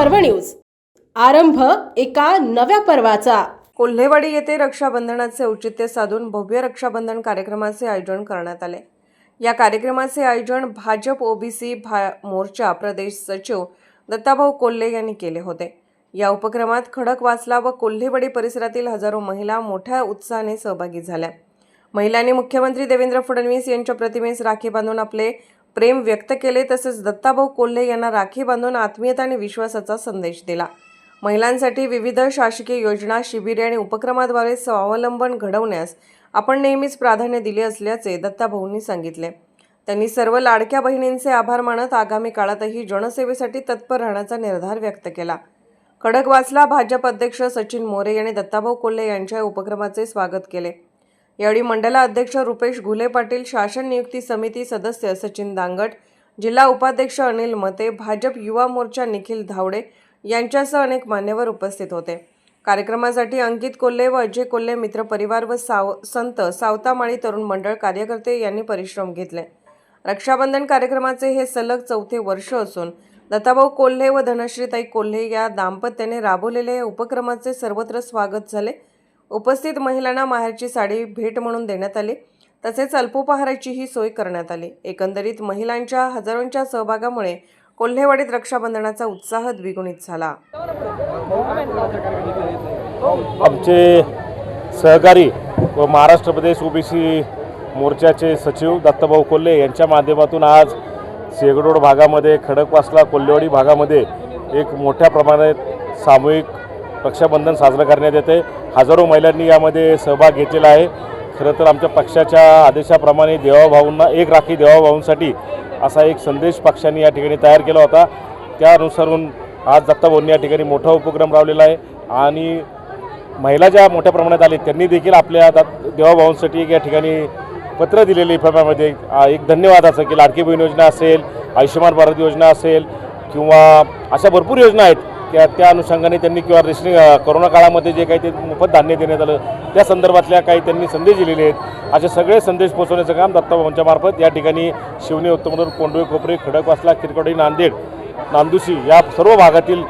पर्व न्यूज. आरंभ एका नव्या पर्वाचा. कोल्हेवाडी येथे रक्षाबंधनाचे औचित्य साधून भव्य रक्षाबंधन कार्यक्रमाचे आयोजन करण्यात आले. या कार्यक्रमाचे आयोजन भाजप ओबीसी भा मोर्चा प्रदेश सचिव दत्ताभाऊ कोल्हे यांनी केले होते. या उपक्रमात खडक वाचला व कोल्हेवाडी परिसरातील हजारो महिला मोठ्या उत्साहाने सहभागी झाल्या. महिलांनी मुख्यमंत्री देवेंद्र फडणवीस यांच्या प्रतिमेस राखी बांधून आपले प्रेम व्यक्त केले तसेच दत्ताभाऊ कोल्हे यांना राखी बांधून आत्मीयता आणि विश्वासाचा संदेश दिला. महिलांसाठी विविध शासकीय योजना शिबिरे आणि उपक्रमाद्वारे स्वावलंबन घडवण्यास आपण नेहमीच प्राधान्य दिले असल्याचे दत्ताभाऊंनी सांगितले. त्यांनी सर्व लाडक्या बहिणींचे आभार मानत आगामी काळातही जनसेवेसाठी तत्पर राहण्याचा निर्धार व्यक्त केला. खडकवासला भाजप अध्यक्ष सचिन मोरे यांनी दत्ताभाऊ कोल्हे यांच्या उपक्रमाचे स्वागत केले. यावेळी मंडला अध्यक्ष रुपेश घुले पाटील शासन नियुक्ती समिती सदस्य सचिन दांगट जिल्हा उपाध्यक्ष अनिल मते भाजप युवा मोर्चा निखिल धावडे यांच्यासह अनेक मान्यवर उपस्थित होते. कार्यक्रमासाठी अंकित कोल्हे व अजय कोल्हे मित्र परिवार व साव संत सावतामाळी तरुण मंडळ कार्यकर्ते यांनी परिश्रम घेतले. रक्षाबंधन कार्यक्रमाचे हे सलग चौथे वर्ष असून दत्ताभाऊ कोल्हे व धनश्रीताई कोल्हे या दाम्पत्याने राबवलेल्या या उपक्रमाचे सर्वत्र स्वागत झाले. उपस्थित महिलांना माहेरची साडी भेट म्हणून देण्यात आली. तसेच अल्पोपहाराचीही सोय करण्यात आली. एकंदरीत महिलांच्या हजारोंच्या सहभागामुळे कोल्हेवाडीत रक्षाबंधनाचा उत्साह द्विगुणित झाला. आमचे सहकारी व महाराष्ट्र प्रदेश ओबीसी मोर्चाचे सचिव दत्तभाऊ कोल्हे यांच्या माध्यमातून आज शेगडोड भागामध्ये खडकवासला कोल्हेवाडी भागामध्ये एक मोठ्या प्रमाणात सामूहिक रक्षाबंधन साजरं करण्यात येते. हजारो महिलांनी यामध्ये सहभाग घेतलेला आहे. खरं तर आमच्या पक्षाच्या आदेशाप्रमाणे देवाभाऊंना एक राखी देवाभाऊंसाठी असा एक संदेश पक्षाने या ठिकाणी तयार केला होता. त्यानुसारून आज दत्ताभाऊंनी या ठिकाणी मोठा उपक्रम राबलेला आहे आणि महिला ज्या मोठ्या प्रमाणात आले त्यांनी देखील आपल्या दत्त देवाभाऊंसाठी एक या ठिकाणी पत्र दिलेले इफाम्यामध्ये एक धन्यवादाचं की लाडकी बहीण योजना असेल आयुष्यमान भारत योजना असेल किंवा अशा भरपूर योजना आहेत. त्या त्या अनुषंगाने त्यांनी किंवा रेशनिंग कोरोना काळामध्ये जे काही ते मोफत धान्य देण्यात आलं त्या संदर्भातल्या काही त्यांनी संदेश दिलेले आहेत. असे सगळे संदेश पोहोचवण्याचं काम दत्ताबाबांच्या मार्फत या ठिकाणी शिवने उत्तमनगर कोंडवे कोपरे खडकवासला किरकोडी नांदेड नांदुशी या सर्व भागातील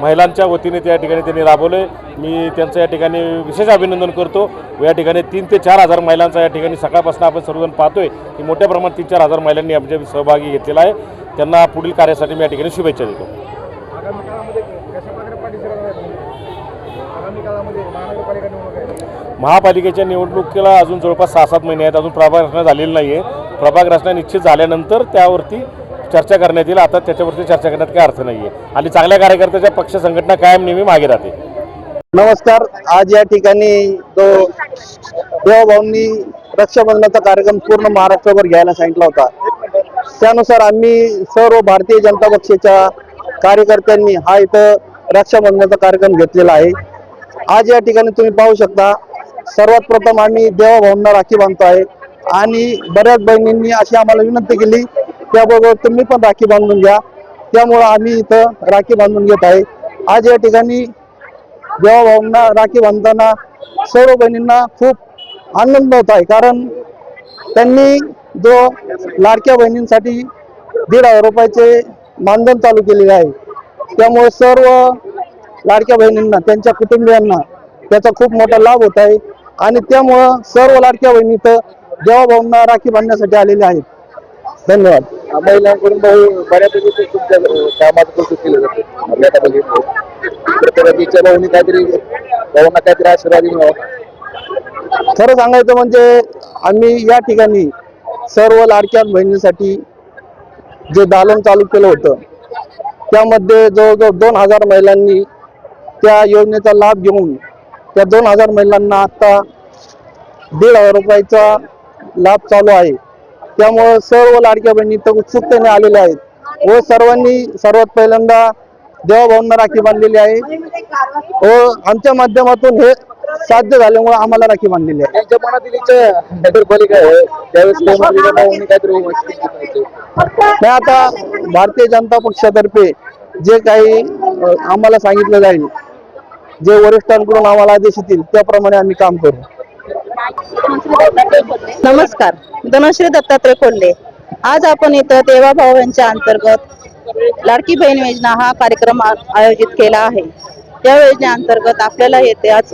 महिलांच्या वतीने त्या ठिकाणी त्यांनी राबवले मी त्यांचं या ठिकाणी विशेष अभिनंदन करतो. या ठिकाणी तीन ते चार हजार महिलांचा या ठिकाणी सकाळपासून आपण सर्वजण पाहतोय की मोठ्या प्रमाणात तीन चार हजार महिलांनी आमच्या सहभागी घेतलेला आहे. त्यांना पुढील कार्यासाठी मी या ठिकाणी शुभेच्छा देतो. आगामी काळामध्ये कशा प्रकारे आगामी काळामध्ये महानगरपालिका निवडणूक आहे. महापालिकेच्या निवडणुकीला अजून जवळपास सहा सात महिने आहेत. अजून प्रभाग रचना झालेली नाही आहे प्रभाग रचना निश्चित झाल्यानंतर त्यावरती चर्चा करण्यात येईल. आता त्याच्यावरती चर्चा करण्यात काही अर्थ नाही आहे आणि चांगल्या कार्यकर्त्याच्या पक्ष संघटना कायम नेहमी मागे राहते. नमस्कार. आज या ठिकाणी तो देवाभाऊंनी रक्षाबंधनाचा कार्यक्रम पूर्ण महाराष्ट्रभर घ्यायला सांगितला होता. त्यानुसार आम्ही सर्व भारतीय जनता पक्षाच्या कार्यकर्त्यांनी हा इथं रक्षाबंधनाचा कार्यक्रम घेतलेला आहे. आज या ठिकाणी तुम्ही पाहू शकता सर्वात प्रथम आम्ही देवाभाऊंना राखी बांधतो आहे आणि बऱ्याच बहिणींनी अशी आम्हाला विनंती केली त्याबरोबर तुम्ही पण राखी बांधून घ्या. त्यामुळं आम्ही इथं राखी बांधून घेत आहे. आज या ठिकाणी देवाभाऊंना राखी बांधताना सर्व बहिणींना खूप आनंद होत आहे कारण त्यांनी जो लाडक्या बहिणींसाठी दीड हजार रुपयाचे मानधन चालू केलेले आहे. त्यामुळे सर्व लाडक्या बहिणींना त्यांच्या कुटुंबियांना त्याचा खूप मोठा लाभ होत आहे. आणि त्यामुळं सर्व लाडक्या बहिणी इथं देवाभाऊंना राखी बांधण्यासाठी आलेले आहेत. धन्यवाद. महिलांकडून बऱ्यापैकी कौतुक केलं जातं. आपल्या बघितलं इच्छा भाऊनी काहीतरी भाऊंना काहीतरी आशीर्वाद खरं सांगायचं म्हणजे आम्ही या ठिकाणी सर्व लाडक्या बहिणींसाठी जे दालन चालू केलं होतं त्यामध्ये जवळजवळ दोन हजार महिलांनी त्या योजनेचा लाभ घेऊन त्या दोन हजार महिलांना आता दीड हजार रुपयाचा लाभ चालू आहे. त्यामुळं सर्व लाडक्या बहिणी तर उत्सुकतेने आलेल्या आहेत व सर्वांनी सर्वात पहिल्यांदा देवाभाऊंना राखी बांधलेली आहे. व आमच्या माध्यमातून हे साध्य झाल्यामुळे आम्हाला राखी बांधलेली आहे. त्यांच्या मनातील इच्छा नगरपालिका आहे. त्यावेळेस नाही आता भारतीय जनता पक्षातर्फे जे काही अ, आम्हाला सांगितलं जाईल जे वरिष्ठांकडून आम्हाला आदेश येतील त्याप्रमाणे आम्ही काम करू. नमस्कार. धनश्री दत्तात्रय कोल्हे. आज आपण इथं देवाभाऊ यांच्या अंतर्गत लाडकी बहीण योजना हा कार्यक्रम आ- आयोजित केला आहे. या योजनेअंतर्गत आपल्याला येथे आज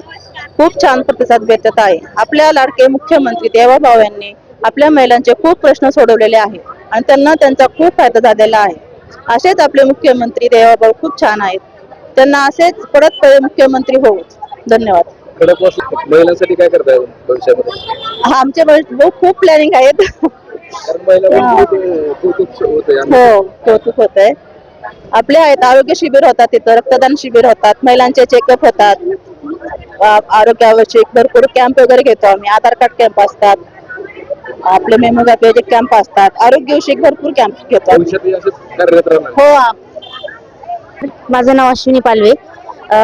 खूप छान प्रतिसाद भेटत आहे. आपल्या लाडके मुख्यमंत्री देवाभाऊ यांनी आपल्या महिलांचे खूप प्रश्न सोडवलेले आहे आणि त्यांना त्यांचा खूप फायदा झालेला आहे. असेच आपले मुख्यमंत्री देवाभाऊ खूप छान आहेत. त्यांना असेच परत मुख्यमंत्री होऊ. धन्यवाद. महिलांसाठी काय करताय भविष्यामध्ये? हा, आमचे खूप प्लॅनिंग आहेत. हो. कौतुक होत आहे आपले आहेत आरोग्य शिबिर होतात तिथं रक्तदान शिबिर होतात महिलांचे चेकअप होतात. आ- आरोग्यावरचे भरपूर कॅम्प वगैरे घेतो आम्ही. आधार कार्ड कॅम्प असतात. आपले मेमोग्राफीचे कॅम्प असतात. आरोग्यविषयक भरपूर कॅम्प घेतो आम्ही. भविष्यातही असेच कार्यरत राहणार हो आ- माझं नाव अश्विनी पालवे. अ,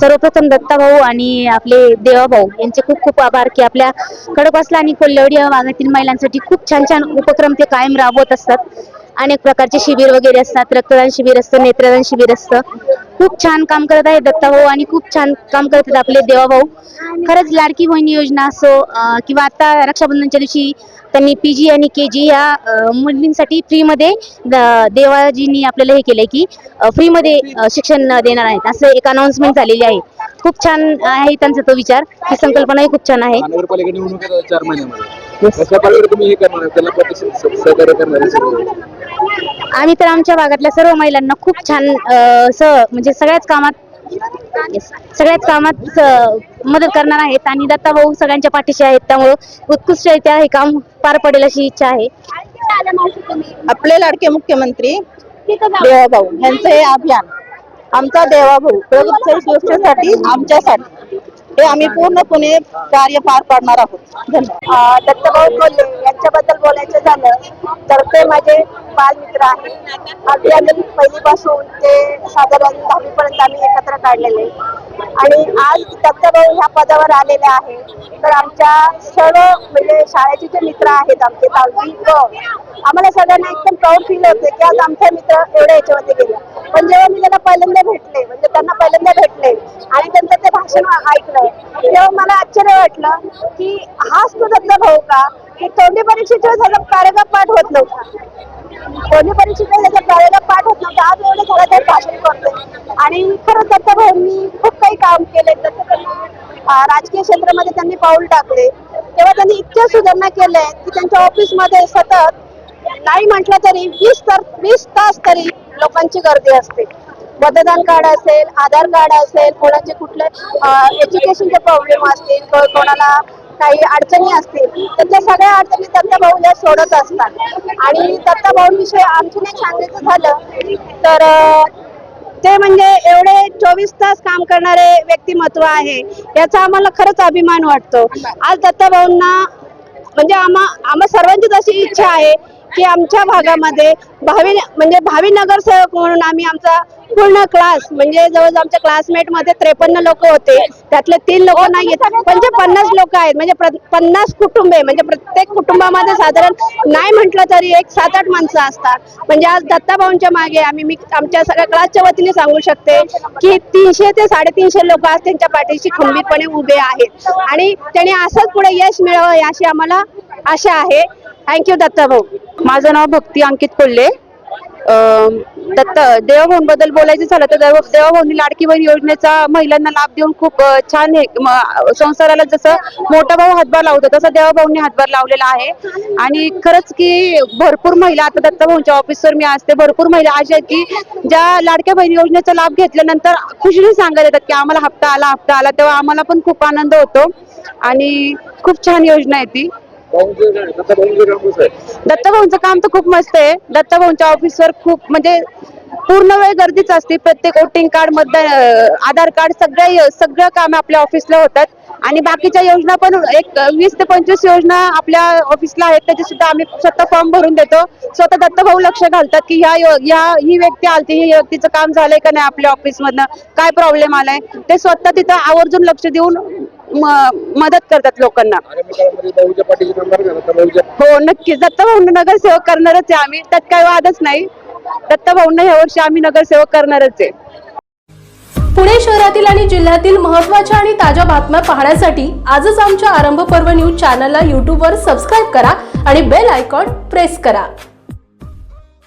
सर्वप्रथम दत्ताभाऊ आणि आपले देवाभाऊ यांचे खूप खूप आभार की आपल्या खडकवासला आणि कोल्हेवाडी या भागातील महिलांसाठी खूप छान छान उपक्रम ते कायम राबवत असतात. अनेक प्रकारचे शिबिर वगैरे असतात. रक्तदान शिबिर असतं नेत्रदान शिबिर असतं. खूप छान काम करत आहेत दत्ताभाऊ आणि खूप छान काम करत आहेत आपले देवा भाऊ. खरंच लाडकी बहिणी योजना असो किंवा आता रक्षाबंधनच्या दिवशी त्यांनी पी जी आणि के जी या मुलींसाठी फ्रीमध्ये देवाजींनी आपल्याला हे केलंय की फ्रीमध्ये शिक्षण देणार आहेत. असं एक अनाउन्समेंट झालेली आहे. खूप छान आहे त्यांचा तो विचार. ही संकल्पनाही खूप छान आहे. महानगरपालिका निवडणूक आहे चार महिन्यामध्ये कशा प्रकारे तुम्ही हे करणार आहे? त्याला प्रतिसाद स- सहकार्य करणार आहे सगळे? आम्ही तर आमच्या भागातल्या सर्व महिलांना खूप छान अ, स म्हणजे सगळ्याच कामात. सगळ्याच कामात स- मदत करणार आहेत आणि दत्ता भाऊ सगळ्यांच्या पाठीशी आहेत त्यामुळं उत्कृष्टरित्या हे काम पार पडेल अशी इच्छा आहे आपले लाडके मुख्यमंत्री देवाभाऊ यांचं हे अभियान आमचा देवाभाऊ गोष्टीसाठी आमच्यासाठी हे आम्ही पूर्णपणे कार्य पार पाडणार आहोत. धन्यवाद. दत्तभाऊ कोल्हे यांच्याबद्दल बोलायचं झालं तर ते माझे बालमित्र आहेत. अगदी आम्ही पहिलीपासून ते साधारण दहावीपर्यंत आम्ही एकत्र काढलेले. आणि आज दत्तभाऊ ह्या पदावर आलेले आहे. तर आमच्या सर्व म्हणजे शाळेचे जे मित्र आहेत आमचे दहावी क आम्हाला सगळ्यांना एकदम प्राऊड फील होते की आज आमचे मित्र एवढ्या याच्यामध्ये गेले. पण जेव्हा मी त्यांना पहिल्यांदा भेटले म्हणजे त्यांना पहिल्यांदा भेटले आणि त्यांचं ते भाषण ऐकलं तेव्हा मला आश्चर्य वाटलं की हाच तो भाऊ का? की तोंडी परीक्षेच्या त्याचा कार्यक्रम पाठ होत नव्हता. तोंडी परीक्षेचा त्याचा कार्यक्रम पाठ होत नव्हता. आज एवढं झालं तर भाषण करतोय आणि खरंच दत्ता भाऊंनी खूप काही काम केले जसं त्यांनी राजकीय क्षेत्रामध्ये त्यांनी पाऊल टाकले. तेव्हा त्यांनी इतक्या सुधारणा केल्या आहेत की त्यांच्या ऑफिसमध्ये सतत नाही म्हटलं तरी वीस तर वीस तास तरी लोकांची गर्दी असते. मतदान कार्ड असेल आधार कार्ड असेल कोणाचे कुठले एज्युकेशनचे प्रॉब्लेम असतील कोणाला काही अडचणी असतील तर त्या सगळ्या अडचणी दत्ताभाऊ या सोडत असतात. आणि दत्ताभाऊंविषयी आणखीन एक सांगायचं झालं तर ते म्हणजे एवढे चोवीस तास काम करणारे व्यक्तिमत्व आहे याचा आम्हाला खरंच अभिमान वाटतो. आज दत्ताभाऊंना म्हणजे आम्हा आम्हा सर्वांचीच अशी इच्छा आहे की आमच्या भागामध्ये भावी म्हणजे भावी नगरसेवक म्हणून आम्ही आमचा पूर्ण क्लास म्हणजे जवळ आमच्या क्लासमेटमध्ये त्रेपन्न लोक होते. त्यातले तीन लोक नाही आहेत पण जे पन्नास लोक आहेत म्हणजे पन्नास कुटुंबे म्हणजे प्रत्येक कुटुंबामध्ये साधारण नाही म्हटलं तरी एक सात आठ माणसं असतात. म्हणजे आज दत्ताभाऊंच्या मागे आम्ही मी आमच्या सगळ्या क्लासच्या वतीने सांगू शकते की तीनशे ते साडेतीनशे लोक आज त्यांच्या पाठीशी खंबीरपणे उभे आहेत. आणि त्यांनी असंच पुढे यश मिळावं अशी आम्हाला आशा आहे. थँक्यू दत्ताभाऊ माझं नाव भक्ती अंकित कोल्हे. दत्त देवाभाऊंबद्दल बोलायचं झालं तर देव देवाभाऊंनी लाडकी बहीण योजनेचा महिलांना लाभ देऊन खूप छान हे म- संसाराला जसं मोठा भाऊ हातभार लावतो तसं देवाभाऊंनी हातभार लावलेला आहे. आणि खरंच की भरपूर महिला आता दत्ताभाऊंच्या ऑफिसवर मी असते भरपूर महिला अशा आहेत की ज्या लाडक्या बहीण योजनेचा लाभ घेतल्यानंतर खुशीने सांगत येतात की आम्हाला हप्ता आला हप्ता आला तेव्हा आम्हाला पण खूप आनंद होतो. आणि खूप छान योजना आहे ती. दत्तभाऊंचं दत्ता काम काम तर खूप मस्त आहे. दत्तभाऊंच्या ऑफिसवर खूप म्हणजे पूर्ण वेळ गर्दीच असते. प्रत्येक वोटिंग कार्ड मतदान आधार कार्ड सगळ्या सगळं काम आपल्या ऑफिसला होतात. आणि बाकीच्या योजना पण एक वीस ते पंचवीस योजना आपल्या ऑफिसला आहेत. त्याचे सुद्धा आम्ही स्वतः फॉर्म भरून देतो. स्वतः दत्तभाऊ लक्ष घालतात की ह्या ह्या ही व्यक्ती आलती. ही व्यक्तीचं काम झालंय का नाही आपल्या ऑफिसमधनं काय प्रॉब्लेम आलाय? ते स्वतः तिथं आवर्जून लक्ष देऊन मदत करतात लोकांना. हो नक्कीच दत्ताभाऊंना नगरसेवक करणारच आहे आम्ही. त्यात काही वादच नाही. दत्ताभाऊंना ह्या वर्षी आम्ही नगरसेवक करणारच आहे. पुणे शहरातील आणि जिल्ह्यातील महत्त्वाच्या आणि ताज्या बातम्या पाहण्यासाठी आजच आमच्या आरंभ पर्व न्यूज चॅनलला यूट्यूबवर सबस्क्राईब करा आणि बेल आयकॉन प्रेस करा.